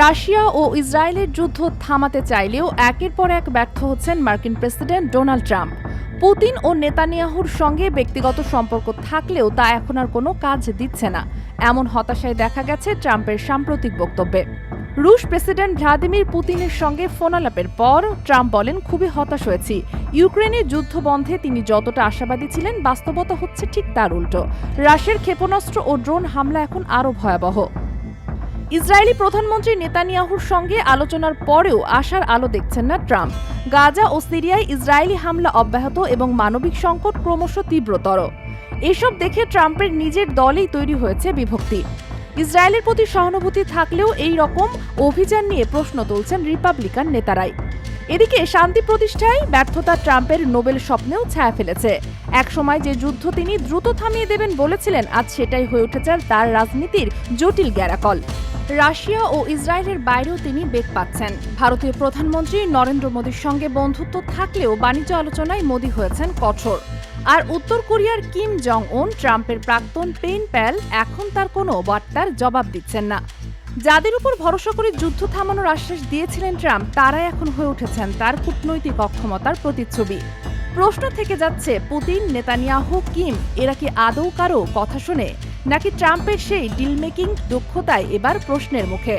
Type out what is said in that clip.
Russia ও ইসরায়েলের যুদ্ধ থামাতে চাইলেও একের পর এক ব্যর্থ হচ্ছেন মার্কিন প্রেসিডেন্ট ডোনাল্ড ট্রাম্প। পুতিন ও নেতানিয়াহুর সঙ্গে ব্যক্তিগত সম্পর্ক থাকলেও তা এখন আর কোনো কাজ দিচ্ছে না। এমন হতাশায় দেখা গেছে ট্রাম্পের সাম্প্রতিক বক্তব্যে। রুশ প্রেসিডেন্ট ভ্লাদিমির পুতিনের সঙ্গে ফোনালাপের পর ট্রাম্প বলেন, খুবই হতাশ হয়েছি। ইউক্রেনের যুদ্ধ বন্ধে তিনি যতটা আশাবাদী ছিলেন, বাস্তবতা হচ্ছে ঠিক তার উল্টো। রাশিয়ার ক্ষেপণাস্ত্র ও ড্রোন হামলা এখন আরও ভয়াবহ। ইসরায়েলি প্রধানমন্ত্রী নেতানিয়াহুর সঙ্গে আলোচনার পরেও আশার আলো দেখছেন না ট্রাম্প। গাজা ও সিরিয়ায় ইসরায়েলি হামলা অব্যাহত এবং মানবিক সংকট ক্রমশ তীব্রতর। এসব দেখে ট্রাম্পের নিজের দলেই তৈরি হয়েছে বিভক্তি। ইসরায়েলের প্রতি সহানুভূতি থাকলেও এই রকম অভিযান নিয়ে প্রশ্ন তুলছেন রিপাবলিকান নেতারাই। এদিকে শান্তি প্রতিষ্ঠায় ব্যর্থতা ট্রাম্পের নোবেল স্বপ্নেও ছায়া ফেলেছে। একসময় যে যুদ্ধ তিনি দ্রুত থামিয়ে দেবেন বলেছিলেন, আজ সেটাই হয়ে উঠেছে তার রাজনীতির জটিল গ্যারাকল। রাশিয়া ও ইসরায়েলের বাইরেও তিনি বেগ পাচ্ছেন। ভারতীয় প্রধানমন্ত্রী নরেন্দ্র মোদীর সঙ্গে বন্ধুত্ব থাকলেও বাণিজ্য আলোচনায় মোদী হয়েছেন কঠোর। আর উত্তর কোরিয়ার কিম জং উন ট্রাম্পের প্রাক্তন পেন প্যাল এখন তার কোনো বার্তার জবাব দিচ্ছেন না। যাদের উপর ভরসা করে যুদ্ধ থামানোর আশ্বাস দিয়েছিলেন ট্রাম্প, তারাই এখন হয়ে উঠেছেন তার কূটনৈতিক অক্ষমতার প্রতিচ্ছবি। প্রশ্ন থেকে যাচ্ছে, পুতিন, নেতানিয়াহু, কিম, এরা কি আদৌ কারও কথা শুনে নাকি ট্রাম্পের সেই ডিল মেকিং দক্ষতায় এবার প্রশ্নের মুখে?